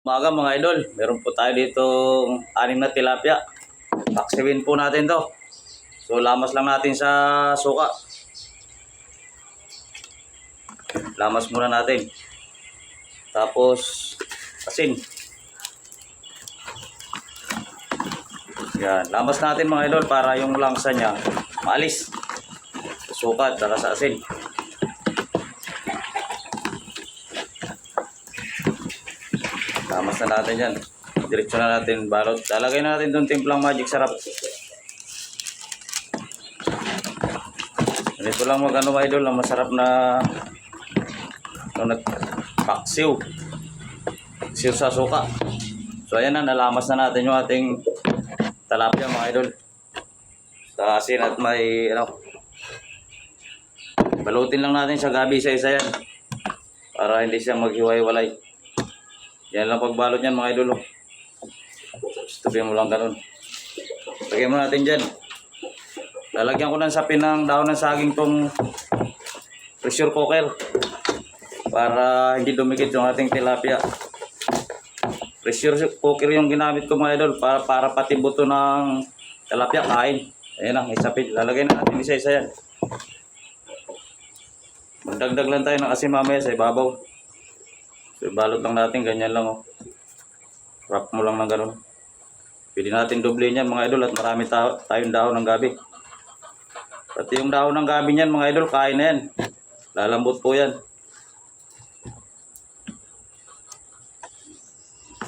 Umaga mga idol, meron po tayo dito anim na tilapia. Paksiwin po natin to. So lamas lang natin sa suka. Lamas muna natin. Tapos asin. Yan, lamas natin mga idol para yung langsa niya maalis. Suka at sa asin. Na natin yan. Diretso na natin balot. Lalagay na natin doon timplang magic sarap. Ganito lang mag ano idol, ang masarap na ano, nagpaksiw. Paksiw sa suka. So ayan na, nalamas na natin yung ating talapia mga idol. Sa asin at may ano, balutin lang natin sa gabi sa isa yan. Para hindi siya maghiwa-hiwalay. Yan lang pagbalot niyan mga idol. oh. Stupin mo lang ganun. Lagyan mo natin dyan. Lalagyan ko ng sapin ng dahon ng saging tong pressure cooker. Para hindi dumikit yung ating tilapia. Pressure cooker yung ginamit ko mga idol. Para, para pati buto ng tilapia kain. Ayan na, may sapin. Lalagyan na natin isa-isa yan. Magdagdag lang tayo ng asin mamaya sa ibabaw. So, balot lang natin, ganyan lang oh. Wrap mo lang ng ganun. Pwede natin doble niyan mga idol at marami ta- tayong dahon ng gabi. Pati yung dahon ng gabi niyan mga idol, kain na yan. Lalambot po yan.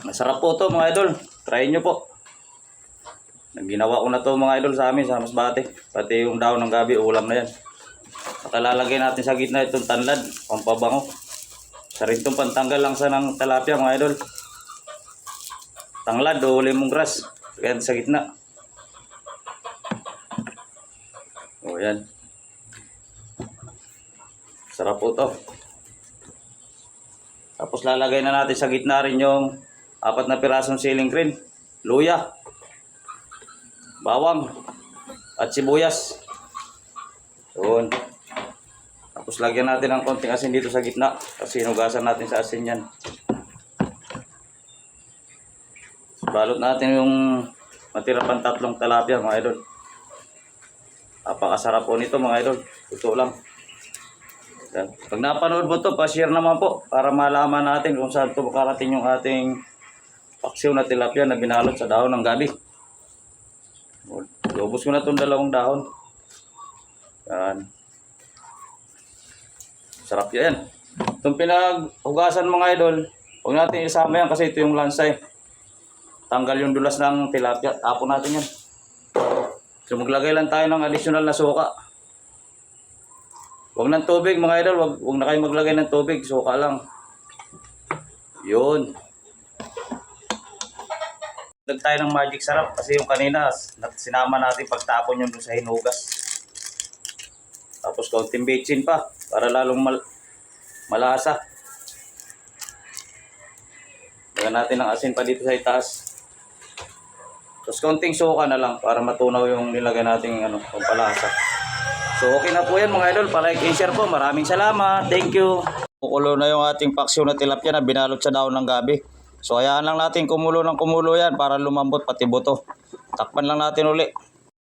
Masarap po to mga idol. Try nyo po. Ginawa ko na to mga idol sa amin sa Masbate. Pati yung dahon ng gabi, ulam na yan. At lalagay natin sa gitna itong tanlad, pampabango. Sa rin itong pantanggal lang sa ng talapia mga idol. Tanglad o lemongrass. Yan sa gitna. O yan. Sarap po to. Tapos lalagay na natin sa gitna rin yung apat na pirasong ceiling green. Luya. Bawang. At sibuyas. Yun. Tapos lagyan natin ng konting asin dito sa gitna. Kasi hinugasan natin sa asin yan. Balot natin yung matira pang tatlong talapia mga idol. Napakasarap po nito mga idol. Ito lang. Yan. Pag napanood mo to, pa-share naman po para malaman natin kung saan to makarating yung ating paksiw na tilapia na binalot sa dahon ng gabi. Lubos ko na itong dalawang dahon. Yan. Sarap yan. Itong pinaghugasan mga idol, huwag natin isama yan kasi ito yung lansay. Tanggal yung dulas ng tilapia. Tapon natin yan. So maglagay lang tayo ng additional na suka. Huwag ng tubig mga idol. Huwag, huwag na kayo maglagay ng tubig. Suka lang. Yun. Dag tayo ng magic sarap kasi yung kanina sinama natin pagtapon yun sa hinugas. Tapos konting bitchin pa para lalong mal- malasa. Lagyan natin ng asin pa dito sa itaas. Tapos konting suka na lang para matunaw yung nilagay nating ano, pampalasa. So okay na po yan mga idol. Palike and share po. Maraming salamat. Thank you. Kukulo na yung ating paksyo na tilapia na binalot sa daon ng gabi. So hayaan lang natin kumulo ng kumulo yan para lumambot pati buto. Takpan lang natin uli.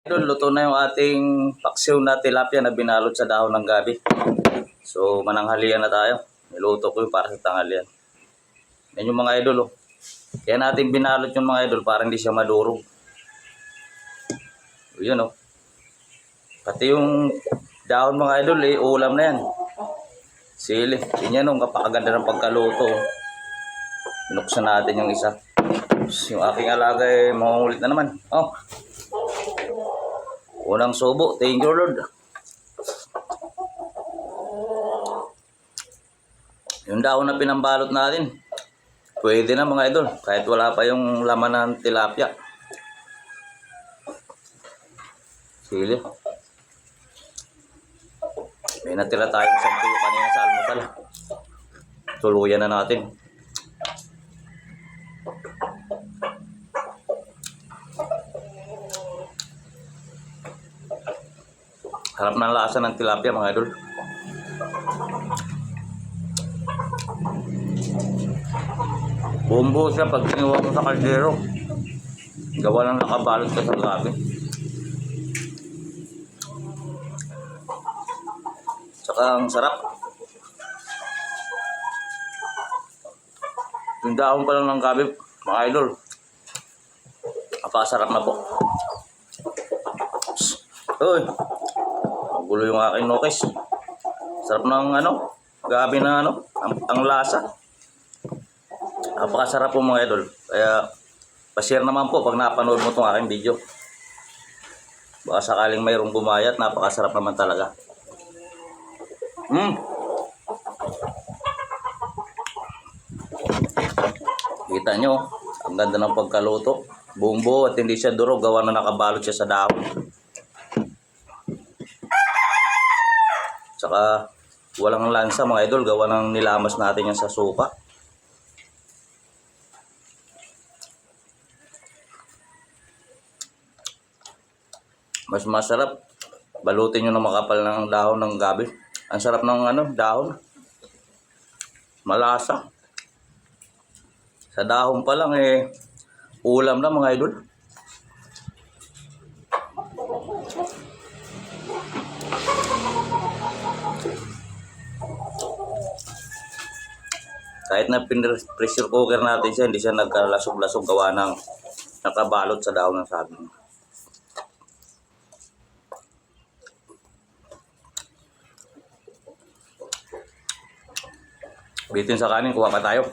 Idol, luto na yung ating paksiw na tilapia na binalot sa dahon ng gabi. So mananghalian na tayo. Niluto ko yung para sa tanghalian. Yan yung mga idol oh. Kaya natin binalot yung mga idol para hindi siya madurog. Yun oh. Pati yung dahon mga idol eh, ulam na yan. Sili. Yan oh, kapakaganda ng pagkaluto. oh. Binuksan natin yung isa. Yung aking alaga eh, mangungulit na naman. Oh. Unang subo. Thank you Lord. Yung dahon na pinambalot natin. Pwede na mga idol. Kahit wala pa yung laman ng tilapia. Sili. May natira tayong sampulo kanina sa almusal. Tuluyan na natin. Harap ng lasa ng tilapia mga idol. Bumbo siya pag kinuha mo sa kaldero. Gawa lang nakabalot ka sa gabi. Tsaka ang sarap. Yung dahon pa lang ng gabi, mga idol. Napakasarap na po. Uy! Ang gulo yung aking nokes. Sarap ng ano, gabi na ano, ang, ang lasa. Napakasarap po mga idol. Kaya, pa-share naman po pag napanood mo itong aking video. Baka sakaling mayroong bumayat, napakasarap naman talaga. Hmm. Kita nyo, ang ganda ng pagkaluto. Buong buo at hindi siya durog, gawa na nakabalot siya sa dahon. Tsaka, walang lansa mga idol, gawa ng nilamas natin yan sa suka. Mas masarap, balutin nyo ng makapal ng dahon ng gabi. Ang sarap ng ano, dahon. Malasa. Sa dahon pa lang eh, ulam na mga idol. Kahit na pressure cooker natin siya, hindi siya nagkalasog-lasog gawa ng nakabalot sa dahon ng saging. Bitin sa kanin, kuha pa tayo.